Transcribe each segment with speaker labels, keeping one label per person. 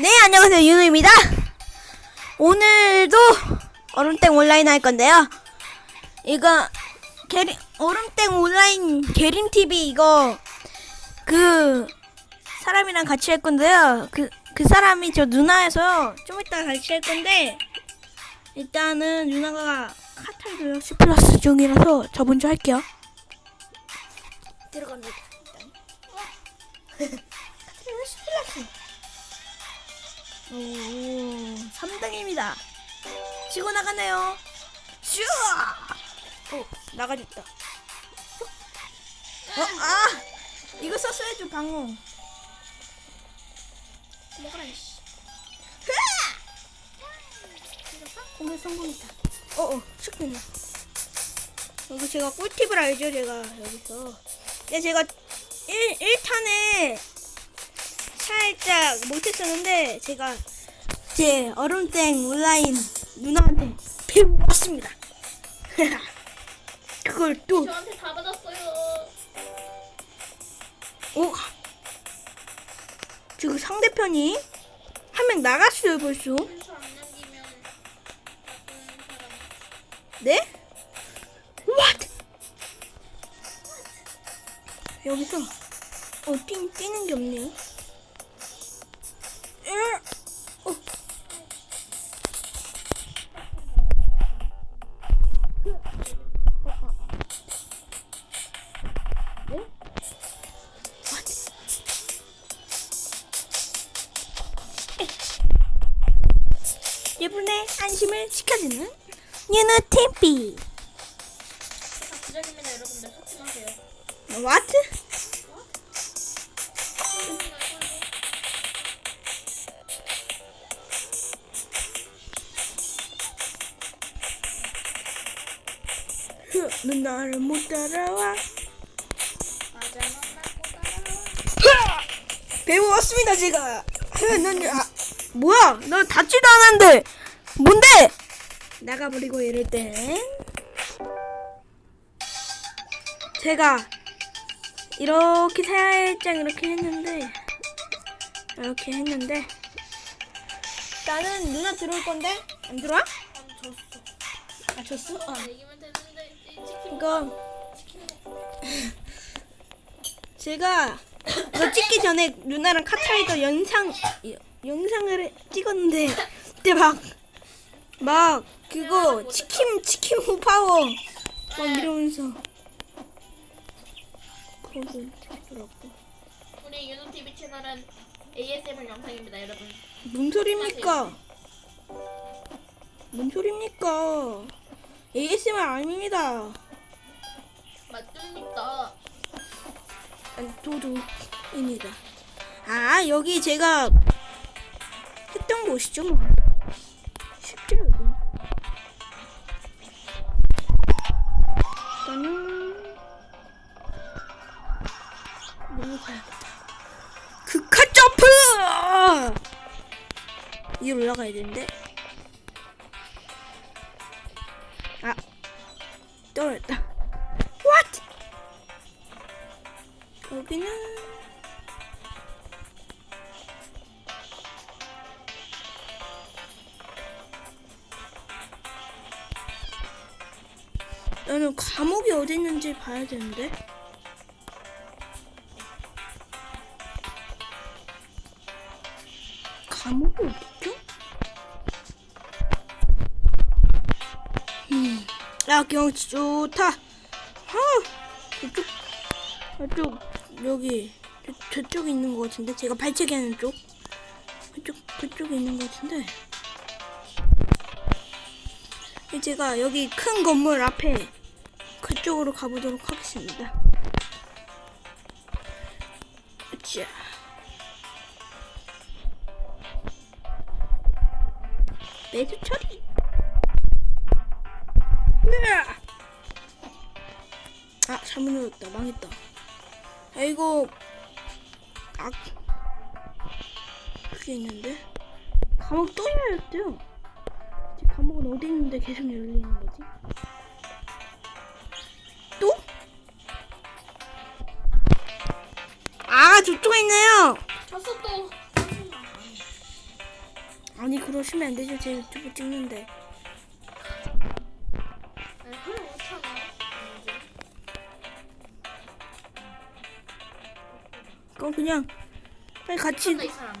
Speaker 1: 네, 안녕하세요. 윤우입니다. 오늘도 얼음땡 온라인 할 건데요. 이거, 게리, 얼음땡 온라인 게림TV 이거, 그, 사람이랑 같이 할 건데요. 그, 그 사람이 저 누나여서요. 좀 이따 같이 할 건데, 일단은 누나가 카탈도요. C 플러스 중이라서 저 먼저 할게요. 들어갑니다. 카탈도요 C 플러스. 오, 3등입니다. 치고 나가네요. 슈! 오, 나가졌다. 어, 아! 이거 썼어야죠, 방어. 먹어라, 씨. 공격 성공했다. 어, 어, 슉 여기 제가 꿀팁을 알죠, 제가, 여기서. 네, 제가 1, 1탄에 살짝 못했었는데 제가 제 얼음땡 온라인 누나한테 배워왔습니다. 그걸 또
Speaker 2: 저한테 다 받았어요.
Speaker 1: 오, 지금 상대편이 한 명 나갔어요 벌써.
Speaker 2: 안 남기면 사람.
Speaker 1: 네? What? 여기서 어 뛰, 뛰는 게 없네요. 안심을 지켜주는 유노 팀피.
Speaker 2: 다 부자입니다 여러분들 마세요.
Speaker 1: What? 흐, 넌 나를 못 따라와.
Speaker 2: 맞아 따라와.
Speaker 1: 배워왔습니다 제가. 흐, 넌 아, 뭐야? 너 닿지도 않았는데 뭔데? 나가버리고 이럴 땐 제가 이렇게 살짝 이렇게 했는데 이렇게 했는데 나는 누나 들어올 건데 안 들어와? 아 졌어?
Speaker 2: 치킨
Speaker 1: 이거 제가 이거 찍기 전에 누나랑 카타이더 영상 영상을 찍었는데 그때 막 막 그거 치킨 치킨 후파워 막 이러면서 그러고 찍더라고.
Speaker 2: 우리 유노 TV 채널은 ASMR 영상입니다 여러분.
Speaker 1: 뭔 소리입니까? 뭔 소리입니까? ASMR 아닙니다.
Speaker 2: 맞습니다.
Speaker 1: 아니, 도둑입니다. 아, 여기 제가 했던 곳이죠, 뭐. 올라가야 되는데. 아, 떨어졌다. What? 여기는 나는 감옥이 어디 있는지 봐야 되는데 야 경치 좋다. 어, 이쪽 저쪽 여기 저, 저쪽에 있는 것 같은데 제가 발차기 하는 쪽 그쪽 그쪽에 있는 것 같은데 이 제가 여기 큰 건물 앞에 그쪽으로 가보도록 하겠습니다. 자. 매주 처리. 눌렀다 망했다 아 이거 아 그게 있는데 감옥 또 열렸대요 제 감옥은 어디 있는데 계속 열리는 거지 또? 아 저쪽에 있네요
Speaker 2: 졌어 또.
Speaker 1: 아니 그러시면 안 되죠. 제 유튜브 찍는데. 그럼 그냥 빨리 같이
Speaker 2: 이 사람.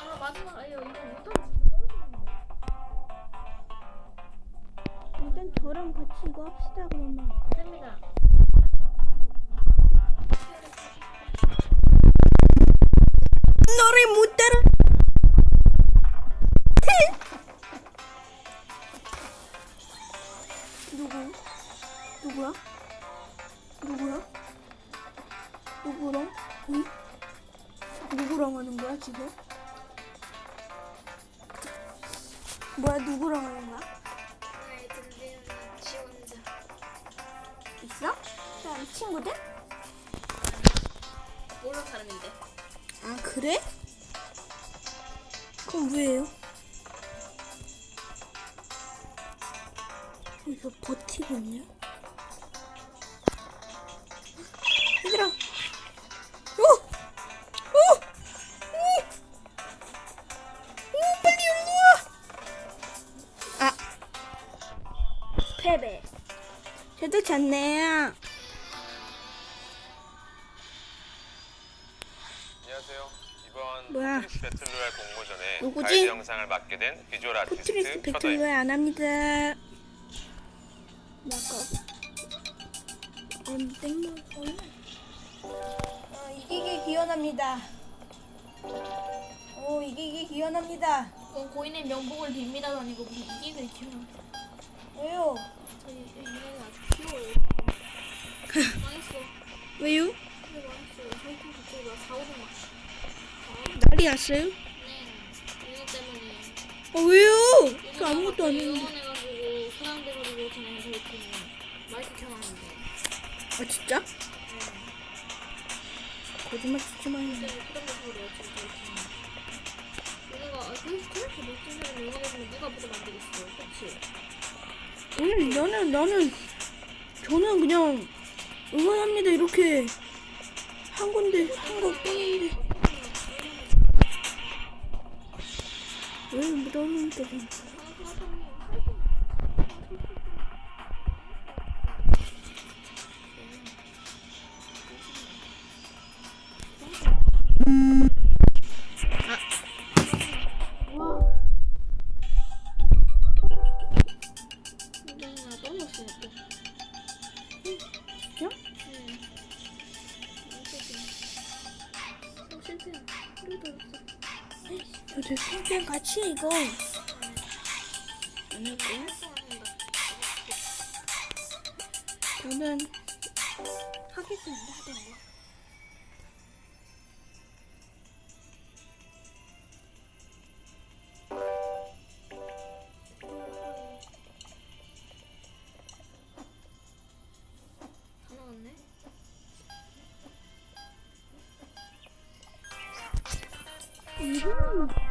Speaker 2: 아 마지막 아유 이거 떨어지는데.
Speaker 1: 일단 저랑 같이 이거 합시다 그러면.
Speaker 2: 안 됩니다.
Speaker 1: 너를 못 따라. 누구? 누구야? 누구랑? 응? 누구랑 하는 거야 지금? 뭐야 누구랑 하는 거야?
Speaker 2: 나의 든든한 지원자.
Speaker 1: 있어? 다른 친구들?
Speaker 2: 모르는 사람인데.
Speaker 1: 아 그래? 그럼 왜요? 이거 버티고 있냐? 졌네요.
Speaker 3: 안녕하세요. 이번
Speaker 1: 뭐야?
Speaker 3: 포트리스 배틀로얄 공모전에
Speaker 1: 누구지?
Speaker 3: 가이드 영상을 맡게 된 비주얼 아티스트
Speaker 1: 포트리스
Speaker 3: 셔더입니다.
Speaker 1: 배틀로얄 안 합니다. 나가. 언 땡만 어, 이기기 기원합니다. 오 이기기 기원합니다.
Speaker 2: 어, 고인의 명복을 빕니다도 아니고 무슨 이기를 키우는.
Speaker 1: 왜요?
Speaker 2: 저희 얘네는 아주 망했어.
Speaker 1: 왜요?
Speaker 2: 근데 망했어요. 저희 팀 갑자기 막 사오는 막.
Speaker 1: 난리 났어요?
Speaker 2: 네. 이거 때문에.
Speaker 1: 아 왜요? 저 아무것도 안 했는데.
Speaker 2: 저희 마이크 켜놨는데.
Speaker 1: 아 진짜?
Speaker 2: 네.
Speaker 1: 거짓말 치지 마요.
Speaker 2: 근데 그런 거 지금 저희 아, 그 그렇게 누가 보고 만들겠어. 그치?
Speaker 1: 오늘 나는 나는 저는 그냥 응원합니다 이렇게. 한 건데 한거 뿐인데. 왜또
Speaker 2: 근데
Speaker 1: 팬 같이 이거 안 할게요. 저는 하겠습니다 하던 거.
Speaker 2: 다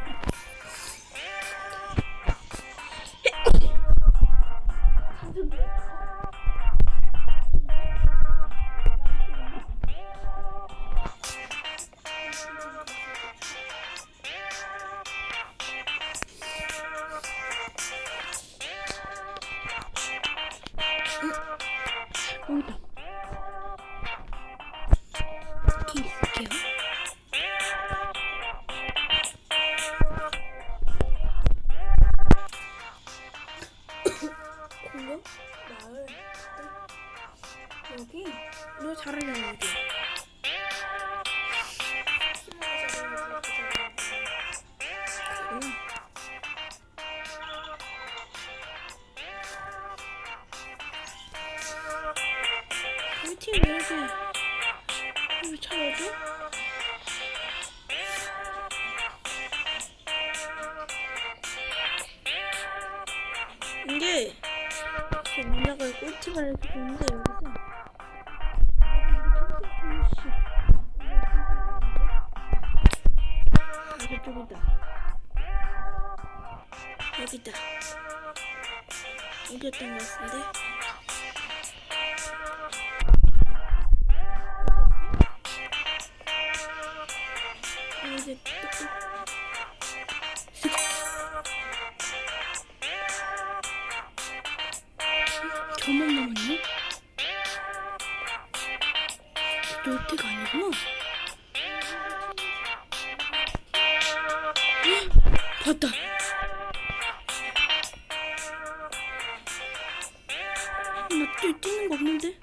Speaker 1: 게그 문화가 꿀팁을 이렇게 보는데 여기서. 아, 이쪽이다. 여기다. 여기였던 것 같은데? 이제 롤테가 아니구나. 헉, 봤다. 나 뛰, 뛰는 거 없는데?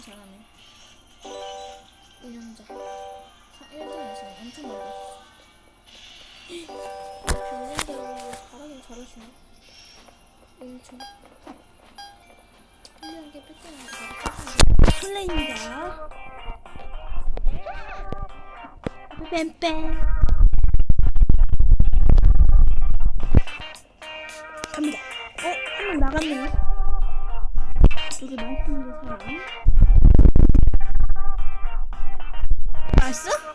Speaker 2: 잘하긴 잘하네 운영자 1등에서 엄청 많이 운영자랑 잘하긴 잘하시네 엄청 1년 게 뺏기는 거
Speaker 1: 설레입니다. 뱀뱀. 갑니다. 어, 한 명 나갔네요. 여기 많던데 사람. 여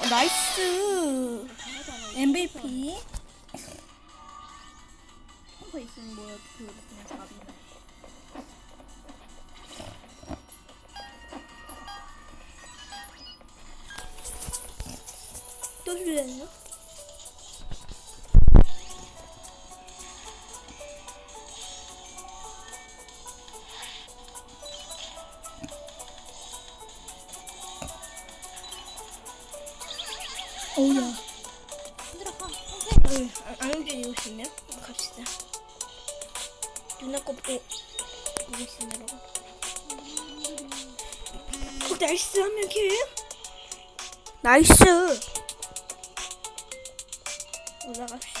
Speaker 1: 어, 나이스. MVP
Speaker 2: 펑커 있으면 뭐야 그 그냥 잡이네
Speaker 1: 또 줄였나? 어우야.
Speaker 2: 힘들어가
Speaker 1: 어이, 안, 안 움직이고 싶네요. 갑시다. 누나 거 보고 보겠습니다. 어, 나이스 하면 킬. 나이스. 올라갑시다.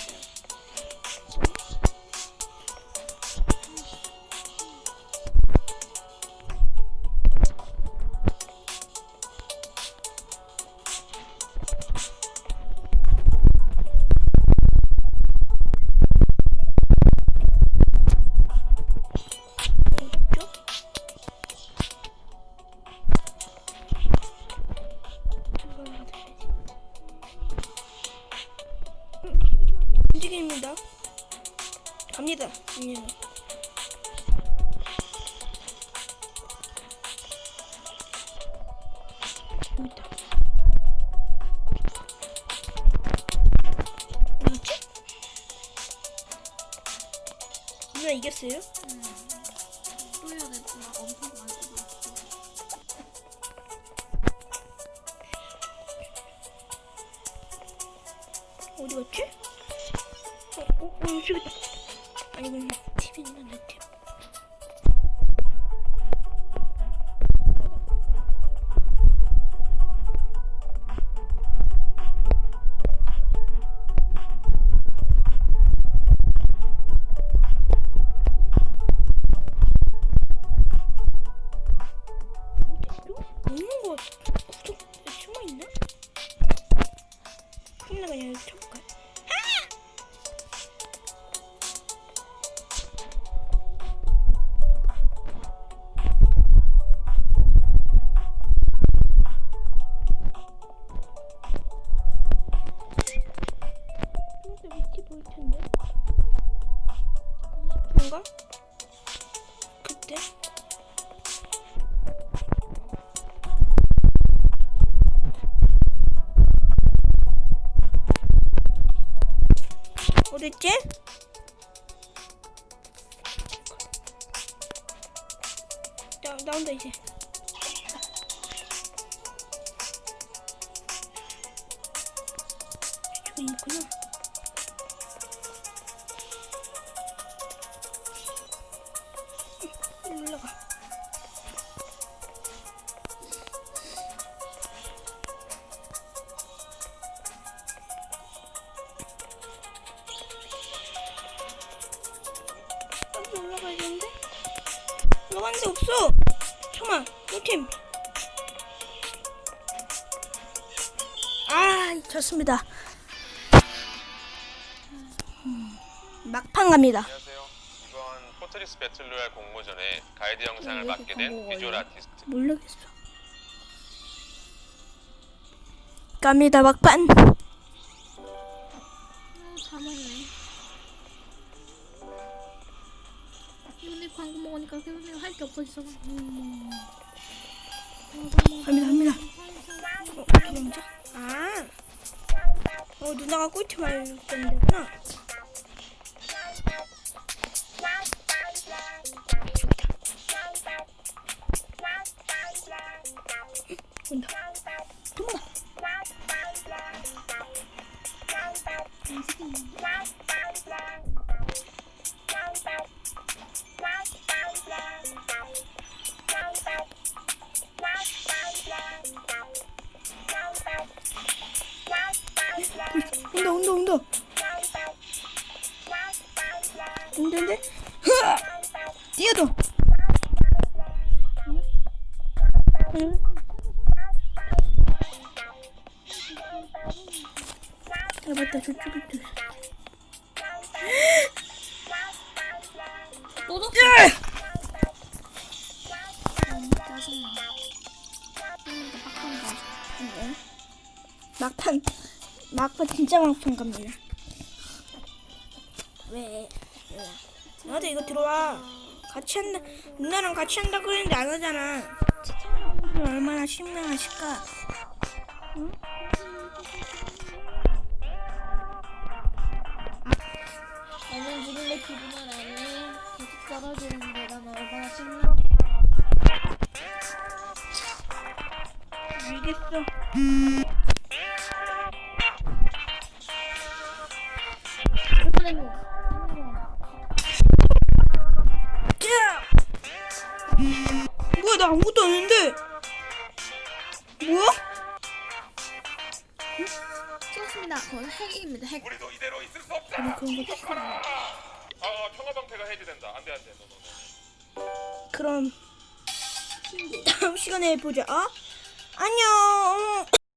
Speaker 1: 갑니다. 이제. 여기 있다. 뭐였지? 누나 이겼어요?
Speaker 2: 또 해야 되지만 엄청 많이 쓰고 있어
Speaker 1: 어디 갔지? 어, 어, 저기다. 아니, 그냥 TV 있는 데, 저기 있구 갑니다.
Speaker 3: 안녕하세요. 이번 포트리스 배틀로얄 공모전에 가이드 영상을
Speaker 1: 왜
Speaker 3: 맡게 된 비주얼? 아티스트
Speaker 1: 모르겠어. 갑니다, 막판!
Speaker 2: 아, 다 먹네. 오늘 광고 먹으니까 계속 할게 없어졌어. 음.
Speaker 1: 갑니다, 갑니다. 어? 아! 어, 누나가 꿀팁 알려줬는데구나. 온다. 또!
Speaker 2: 짜증나.
Speaker 1: 네. 막판 막판 진짜 막판 갑니다. 왜? 왜? 나도 이거 들어와. 같이 한다. 누나랑 같이 한다 그랬는데 안 하잖아. 얼마나 심란하실까?
Speaker 2: 나
Speaker 1: 알겠어.
Speaker 2: 뭐?
Speaker 1: 자! 뭐야 나 아무것도 안 했는데. 뭐야?
Speaker 2: 찍었습니다. 그건 핵입니다. 핵.
Speaker 3: 우리도 이대로 있을 수 없다.
Speaker 1: 아니 그런 거 딱-
Speaker 3: 아, 아 평화 방패가 해제된다. 안돼 안돼.
Speaker 1: 그럼 다음 시간에 보자. 어?